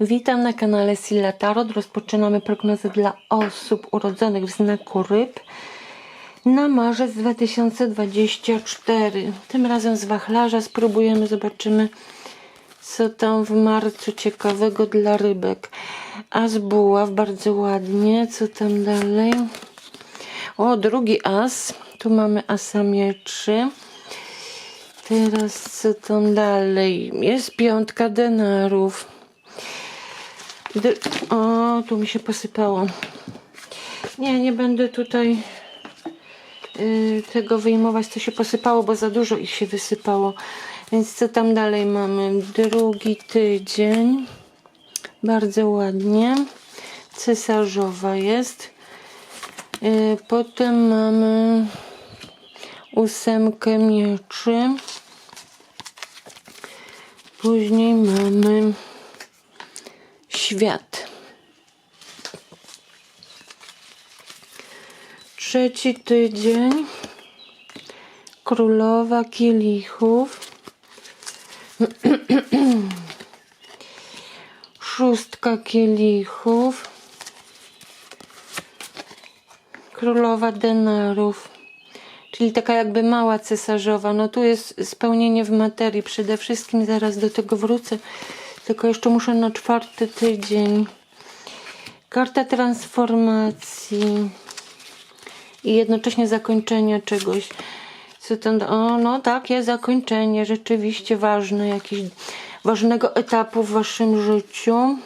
Witam na kanale Silla Tarot. Rozpoczynamy prognozę dla osób urodzonych w znaku ryb na marzec 2024. Tym razem z wachlarza spróbujemy, zobaczymy co tam w marcu ciekawego dla rybek. As buław, bardzo ładnie. Co tam dalej? O, drugi as. Tu mamy asa mieczy. Teraz co tam dalej? Jest piątka denarów. D o, tu mi się posypało. Nie, nie będę tutaj y, tego wyjmować, co się posypało, bo za dużo ich się wysypało. Więc co tam dalej mamy? Drugi tydzień. Bardzo ładnie. Cesarzowa jest. Y, potem mamy ósemkę mieczy. Później mamy świat. Trzeci tydzień. Królowa kielichów. Szóstka kielichów. Królowa denarów. Czyli taka jakby mała cesarzowa. No tu jest spełnienie w materii przede wszystkim. Zaraz do tego wrócę. Tylko jeszcze muszę na czwarty tydzień. Karta transformacji. I jednocześnie zakończenia czegoś. Co tam? O, no tak, jest zakończenie. Rzeczywiście ważne. Jakiś ważnego etapu w waszym życiu.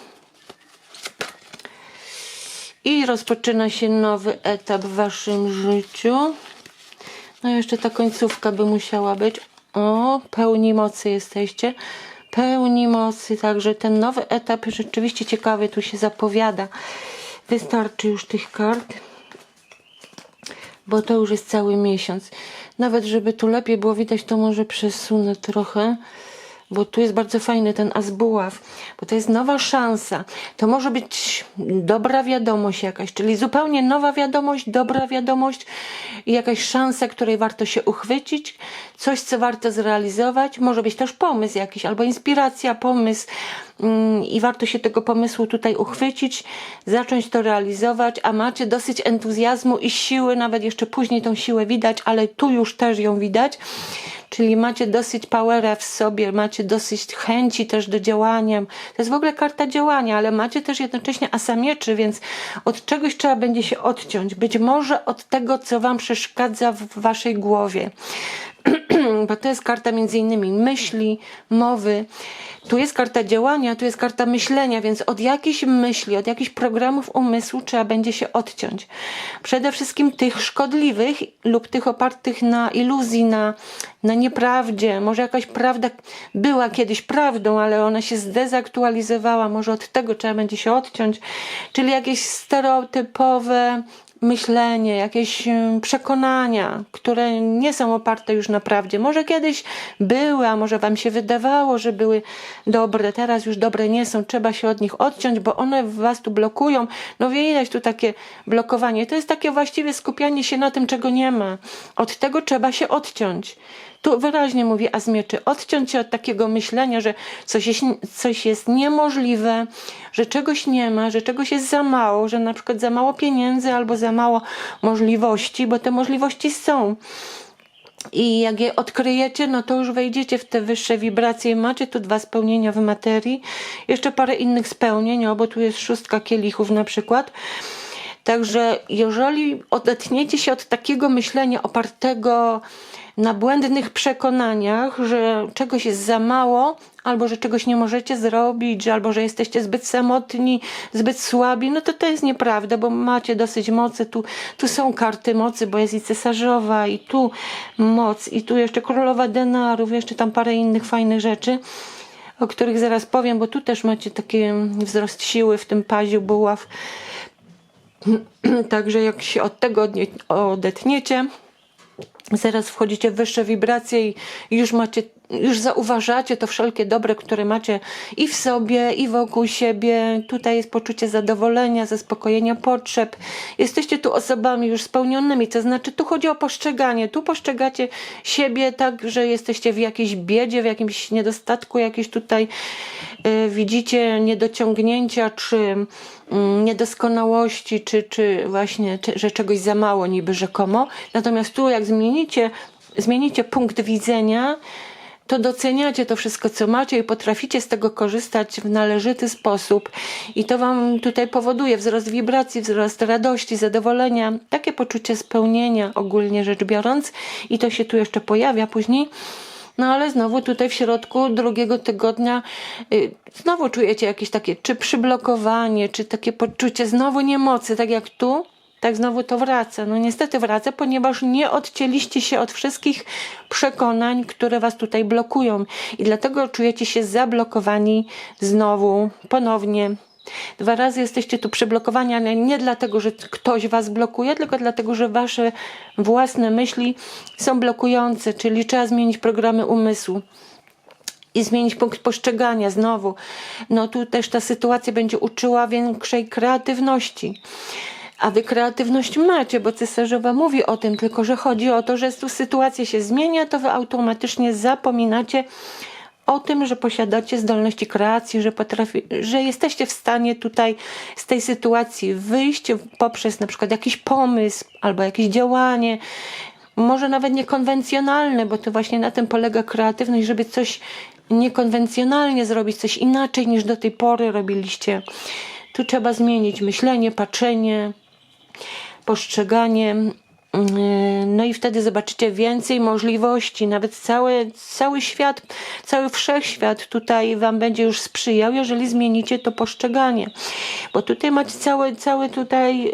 I rozpoczyna się nowy etap w waszym życiu. No jeszcze ta końcówka by musiała być. O, pełni mocy jesteście. Pełni mocy, także ten nowy etap rzeczywiście ciekawy tu się zapowiada. Wystarczy już tych kart, bo to już jest cały miesiąc. Nawet żeby tu lepiej było widać, to może przesunę trochę bo tu jest bardzo fajny ten azbuław, bo to jest nowa szansa. To może być dobra wiadomość jakaś, czyli zupełnie nowa wiadomość, dobra wiadomość i jakaś szansa, której warto się uchwycić, coś, co warto zrealizować. Może być też pomysł jakiś, albo inspiracja, pomysł mm, i warto się tego pomysłu tutaj uchwycić, zacząć to realizować, a macie dosyć entuzjazmu i siły, nawet jeszcze później tą siłę widać, ale tu już też ją widać czyli macie dosyć powera w sobie, macie dosyć chęci też do działania. To jest w ogóle karta działania, ale macie też jednocześnie asa mieczy, więc od czegoś trzeba będzie się odciąć. Być może od tego, co wam przeszkadza w waszej głowie. Bo to jest karta między innymi myśli, mowy. Tu jest karta działania, tu jest karta myślenia, więc od jakichś myśli, od jakichś programów umysłu trzeba będzie się odciąć. Przede wszystkim tych szkodliwych lub tych opartych na iluzji, na, na nieprawdzie. Może jakaś prawda była kiedyś prawdą, ale ona się zdezaktualizowała. Może od tego trzeba będzie się odciąć. Czyli jakieś stereotypowe myślenie, jakieś przekonania, które nie są oparte już na prawdzie. Może kiedyś były, a może wam się wydawało, że były dobre, teraz już dobre nie są, trzeba się od nich odciąć, bo one was tu blokują. No widać tu takie blokowanie. To jest takie właściwie skupianie się na tym, czego nie ma. Od tego trzeba się odciąć. Tu wyraźnie mówi Azmieczy, odciąć się od takiego myślenia, że coś jest, coś jest niemożliwe, że czegoś nie ma, że czegoś jest za mało, że na przykład za mało pieniędzy albo za mało możliwości, bo te możliwości są. I jak je odkryjecie, no to już wejdziecie w te wyższe wibracje. Macie tu dwa spełnienia w materii, jeszcze parę innych spełnień, bo tu jest szóstka kielichów na przykład. Także jeżeli odetniecie się od takiego myślenia opartego na błędnych przekonaniach, że czegoś jest za mało, albo że czegoś nie możecie zrobić, albo że jesteście zbyt samotni, zbyt słabi, no to to jest nieprawda, bo macie dosyć mocy. Tu, tu są karty mocy, bo jest i cesarzowa, i tu moc, i tu jeszcze królowa denarów, jeszcze tam parę innych fajnych rzeczy o których zaraz powiem, bo tu też macie taki wzrost siły w tym paziu buław. Także jak się od tego odetniecie, zaraz wchodzicie w wyższe wibracje i już macie już zauważacie to wszelkie dobre, które macie i w sobie, i wokół siebie. Tutaj jest poczucie zadowolenia, zaspokojenia potrzeb. Jesteście tu osobami już spełnionymi, to znaczy tu chodzi o postrzeganie. Tu postrzegacie siebie tak, że jesteście w jakiejś biedzie, w jakimś niedostatku, jakieś tutaj y, widzicie niedociągnięcia, czy mm, niedoskonałości, czy, czy właśnie, czy, że czegoś za mało niby rzekomo. Natomiast tu jak zmienicie, zmienicie punkt widzenia, to doceniacie to wszystko, co macie i potraficie z tego korzystać w należyty sposób. I to Wam tutaj powoduje wzrost wibracji, wzrost radości, zadowolenia, takie poczucie spełnienia ogólnie rzecz biorąc. I to się tu jeszcze pojawia później. No ale znowu tutaj w środku drugiego tygodnia y, znowu czujecie jakieś takie, czy przyblokowanie, czy takie poczucie znowu niemocy, tak jak tu, tak znowu to wraca. No niestety wraca, ponieważ nie odcięliście się od wszystkich przekonań, które was tutaj blokują. I dlatego czujecie się zablokowani znowu, ponownie. Dwa razy jesteście tu przyblokowani, ale nie dlatego, że ktoś was blokuje, tylko dlatego, że wasze własne myśli są blokujące, czyli trzeba zmienić programy umysłu i zmienić punkt postrzegania znowu. No tu też ta sytuacja będzie uczyła większej kreatywności. A wy kreatywność macie, bo cesarzowa mówi o tym, tylko że chodzi o to, że tu sytuacja się zmienia, to wy automatycznie zapominacie o tym, że posiadacie zdolności kreacji, że, potrafi, że jesteście w stanie tutaj z tej sytuacji wyjść poprzez na przykład jakiś pomysł albo jakieś działanie, może nawet niekonwencjonalne, bo to właśnie na tym polega kreatywność, żeby coś niekonwencjonalnie zrobić, coś inaczej niż do tej pory robiliście. Tu trzeba zmienić myślenie, patrzenie, postrzeganie. No i wtedy zobaczycie więcej możliwości, nawet cały, cały świat, cały wszechświat tutaj Wam będzie już sprzyjał, jeżeli zmienicie to postrzeganie. Bo tutaj macie cały, cały tutaj,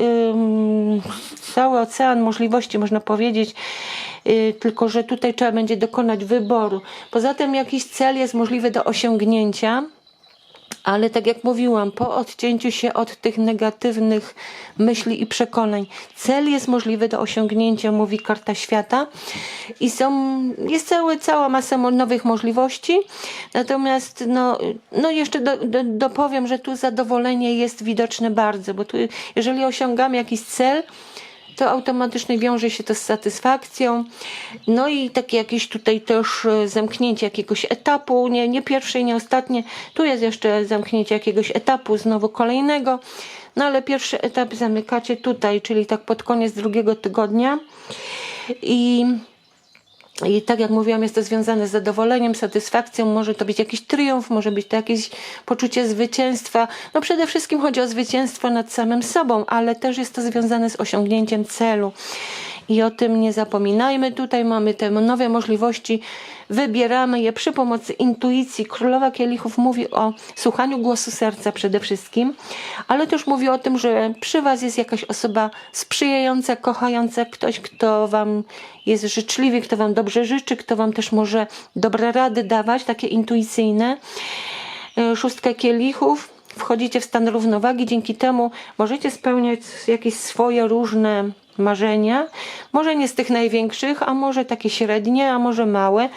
cały ocean możliwości, można powiedzieć, yy, tylko że tutaj trzeba będzie dokonać wyboru. Poza tym jakiś cel jest możliwy do osiągnięcia, ale tak jak mówiłam, po odcięciu się od tych negatywnych myśli i przekonań, cel jest możliwy do osiągnięcia, mówi karta świata i są, jest cały, cała masa nowych możliwości. Natomiast no, no jeszcze do, do, dopowiem, że tu zadowolenie jest widoczne bardzo, bo tu jeżeli osiągamy jakiś cel, to automatycznie wiąże się to z satysfakcją. No i takie jakieś tutaj też e, zamknięcie jakiegoś etapu, nie, nie pierwsze i nie ostatnie. Tu jest jeszcze zamknięcie jakiegoś etapu, znowu kolejnego. No ale pierwszy etap zamykacie tutaj, czyli tak pod koniec drugiego tygodnia. I i tak jak mówiłam, jest to związane z zadowoleniem, satysfakcją, może to być jakiś triumf, może być to jakieś poczucie zwycięstwa. No przede wszystkim chodzi o zwycięstwo nad samym sobą, ale też jest to związane z osiągnięciem celu. I o tym nie zapominajmy. Tutaj mamy te nowe możliwości, wybieramy je przy pomocy intuicji. Królowa Kielichów mówi o słuchaniu głosu serca przede wszystkim, ale też mówi o tym, że przy Was jest jakaś osoba sprzyjająca, kochająca, ktoś, kto Wam jest życzliwy, kto Wam dobrze życzy, kto Wam też może dobre rady dawać, takie intuicyjne. E, szóstka kielichów wchodzicie w stan równowagi, dzięki temu możecie spełniać jakieś swoje różne marzenia. Może nie z tych największych, a może takie średnie, a może małe.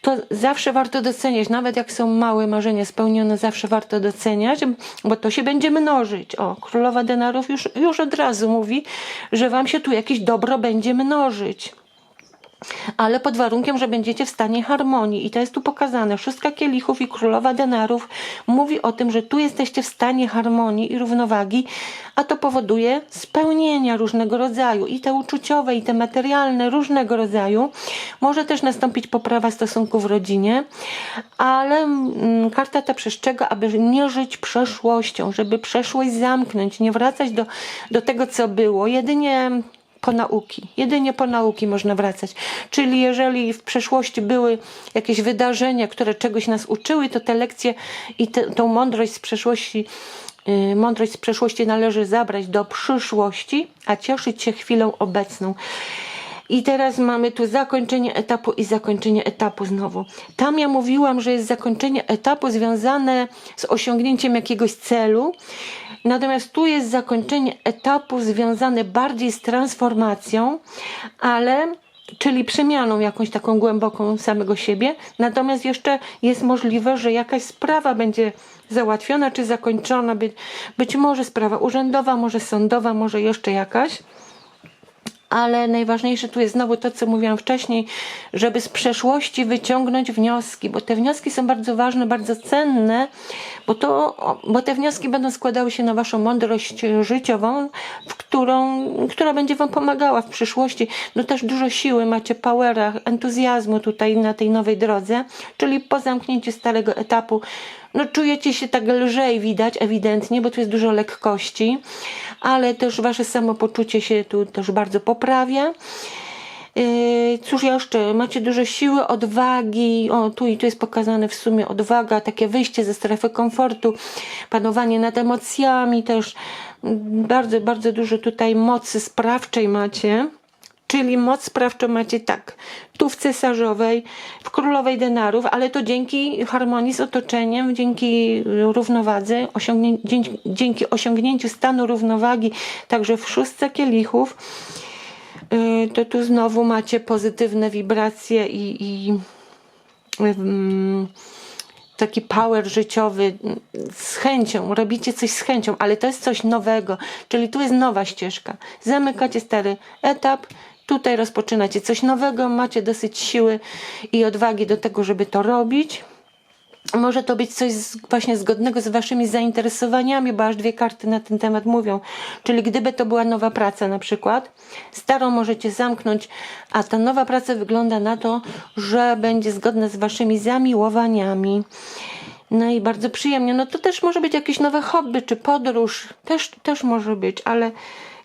To zawsze warto doceniać, nawet jak są małe marzenia spełnione, zawsze warto doceniać, bo to się będzie mnożyć. O, królowa denarów już, już od razu mówi, że wam się tu jakieś dobro będzie mnożyć ale pod warunkiem, że będziecie w stanie harmonii. I to jest tu pokazane. Szóstka kielichów i królowa denarów mówi o tym, że tu jesteście w stanie harmonii i równowagi, a to powoduje spełnienia różnego rodzaju i te uczuciowe, i te materialne, różnego rodzaju. Może też nastąpić poprawa stosunków w rodzinie, ale mm, karta ta przestrzega, aby nie żyć przeszłością, żeby przeszłość zamknąć, nie wracać do, do tego, co było. Jedynie po nauki. Jedynie po nauki można wracać. Czyli jeżeli w przeszłości były jakieś wydarzenia, które czegoś nas uczyły, to te lekcje i te, tą mądrość z przeszłości yy, mądrość z przeszłości należy zabrać do przyszłości, a cieszyć się chwilą obecną. I teraz mamy tu zakończenie etapu i zakończenie etapu znowu. Tam ja mówiłam, że jest zakończenie etapu związane z osiągnięciem jakiegoś celu, natomiast tu jest zakończenie etapu związane bardziej z transformacją, ale czyli przemianą jakąś taką głęboką samego siebie. Natomiast jeszcze jest możliwe, że jakaś sprawa będzie załatwiona czy zakończona, być, być może sprawa urzędowa, może sądowa, może jeszcze jakaś ale najważniejsze tu jest znowu to, co mówiłam wcześniej, żeby z przeszłości wyciągnąć wnioski, bo te wnioski są bardzo ważne, bardzo cenne, bo, to, bo te wnioski będą składały się na Waszą mądrość życiową, w którą, która będzie Wam pomagała w przyszłości. No też dużo siły macie, powera, entuzjazmu tutaj na tej nowej drodze, czyli po zamknięciu starego etapu no czujecie się tak lżej widać ewidentnie, bo tu jest dużo lekkości, ale też wasze samopoczucie się tu też bardzo poprawia. Yy, cóż jeszcze, macie dużo siły, odwagi, o tu i tu jest pokazane w sumie odwaga, takie wyjście ze strefy komfortu, panowanie nad emocjami też, bardzo, bardzo dużo tutaj mocy sprawczej macie. Czyli moc sprawczą macie tak, tu w cesarzowej, w królowej denarów, ale to dzięki harmonii z otoczeniem, dzięki równowadze, osiągnię, dzięki, dzięki osiągnięciu stanu równowagi, także w szóstce kielichów, yy, to tu znowu macie pozytywne wibracje i, i yy, taki power życiowy z chęcią, robicie coś z chęcią, ale to jest coś nowego, czyli tu jest nowa ścieżka. Zamykacie stary etap, Tutaj rozpoczynacie coś nowego, macie dosyć siły i odwagi do tego, żeby to robić. Może to być coś z, właśnie zgodnego z waszymi zainteresowaniami, bo aż dwie karty na ten temat mówią. Czyli gdyby to była nowa praca na przykład, starą możecie zamknąć, a ta nowa praca wygląda na to, że będzie zgodna z waszymi zamiłowaniami. No i bardzo przyjemnie. No to też może być jakieś nowe hobby czy podróż. Też, też może być, ale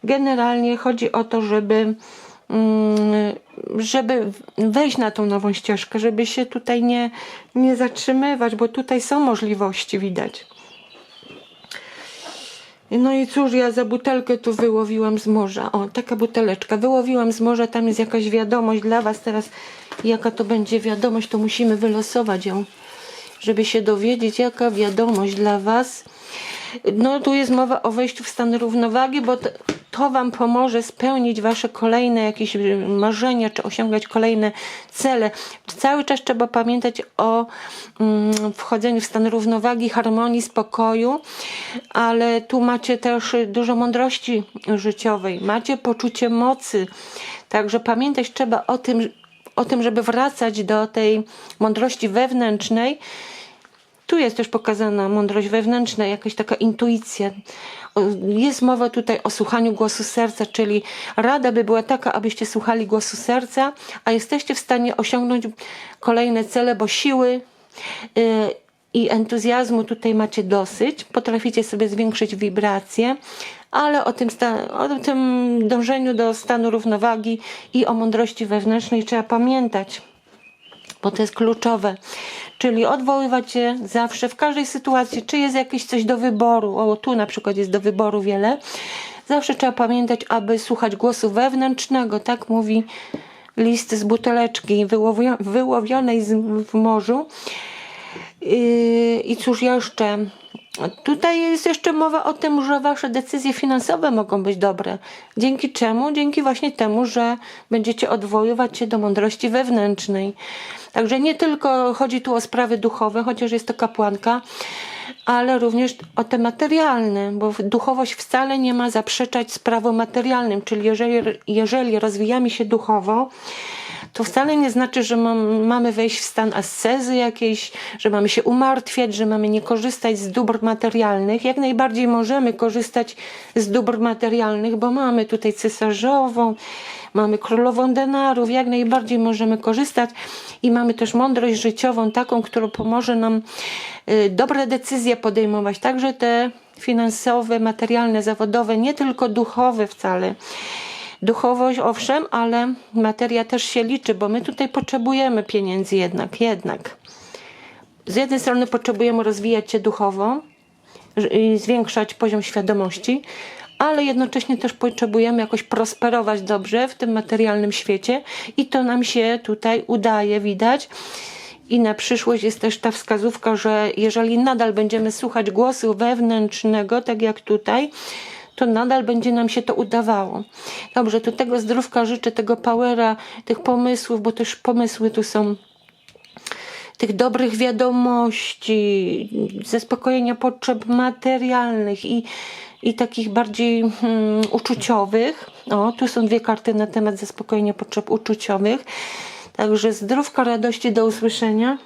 generalnie chodzi o to, żeby żeby wejść na tą nową ścieżkę, żeby się tutaj nie, nie zatrzymywać, bo tutaj są możliwości widać. No i cóż, ja za butelkę tu wyłowiłam z morza. O, taka buteleczka. Wyłowiłam z morza, tam jest jakaś wiadomość dla Was. Teraz jaka to będzie wiadomość, to musimy wylosować ją, żeby się dowiedzieć, jaka wiadomość dla Was. No tu jest mowa o wejściu w stan równowagi, bo to Wam pomoże spełnić Wasze kolejne jakieś y, marzenia, czy osiągać kolejne cele. Cały czas trzeba pamiętać o mm, wchodzeniu w stan równowagi, harmonii, spokoju, ale tu macie też dużo mądrości życiowej, macie poczucie mocy, także pamiętać trzeba o tym, o tym, żeby wracać do tej mądrości wewnętrznej, tu jest też pokazana mądrość wewnętrzna, jakaś taka intuicja. Jest mowa tutaj o słuchaniu głosu serca, czyli rada by była taka, abyście słuchali głosu serca, a jesteście w stanie osiągnąć kolejne cele, bo siły yy, i entuzjazmu tutaj macie dosyć. Potraficie sobie zwiększyć wibracje, ale o tym, o tym dążeniu do stanu równowagi i o mądrości wewnętrznej trzeba pamiętać, bo to jest kluczowe. Czyli odwoływać się zawsze w każdej sytuacji, czy jest jakieś coś do wyboru, o tu na przykład jest do wyboru wiele, zawsze trzeba pamiętać, aby słuchać głosu wewnętrznego, tak mówi list z buteleczki wyłowionej w morzu. Yy, I cóż jeszcze? Tutaj jest jeszcze mowa o tym, że wasze decyzje finansowe mogą być dobre. Dzięki czemu? Dzięki właśnie temu, że będziecie odwoływać się do mądrości wewnętrznej. Także nie tylko chodzi tu o sprawy duchowe, chociaż jest to kapłanka, ale również o te materialne, bo duchowość wcale nie ma zaprzeczać sprawom materialnym, czyli jeżeli, jeżeli rozwijamy się duchowo, to wcale nie znaczy, że mam, mamy wejść w stan ascezy jakiejś, że mamy się umartwiać, że mamy nie korzystać z dóbr materialnych. Jak najbardziej możemy korzystać z dóbr materialnych, bo mamy tutaj cesarzową, mamy królową denarów, jak najbardziej możemy korzystać i mamy też mądrość życiową, taką, która pomoże nam y, dobre decyzje podejmować, także te finansowe, materialne, zawodowe, nie tylko duchowe wcale. Duchowość owszem, ale materia też się liczy, bo my tutaj potrzebujemy pieniędzy jednak, jednak. Z jednej strony potrzebujemy rozwijać się duchowo i zwiększać poziom świadomości, ale jednocześnie też potrzebujemy jakoś prosperować dobrze w tym materialnym świecie i to nam się tutaj udaje, widać. I na przyszłość jest też ta wskazówka, że jeżeli nadal będziemy słuchać głosu wewnętrznego, tak jak tutaj, to nadal będzie nam się to udawało. Dobrze, to tego zdrówka życzę, tego powera, tych pomysłów, bo też pomysły tu są tych dobrych wiadomości, zaspokojenia potrzeb materialnych i, i takich bardziej hmm, uczuciowych. O, tu są dwie karty na temat zaspokojenia potrzeb uczuciowych. Także zdrówka, radości, do usłyszenia.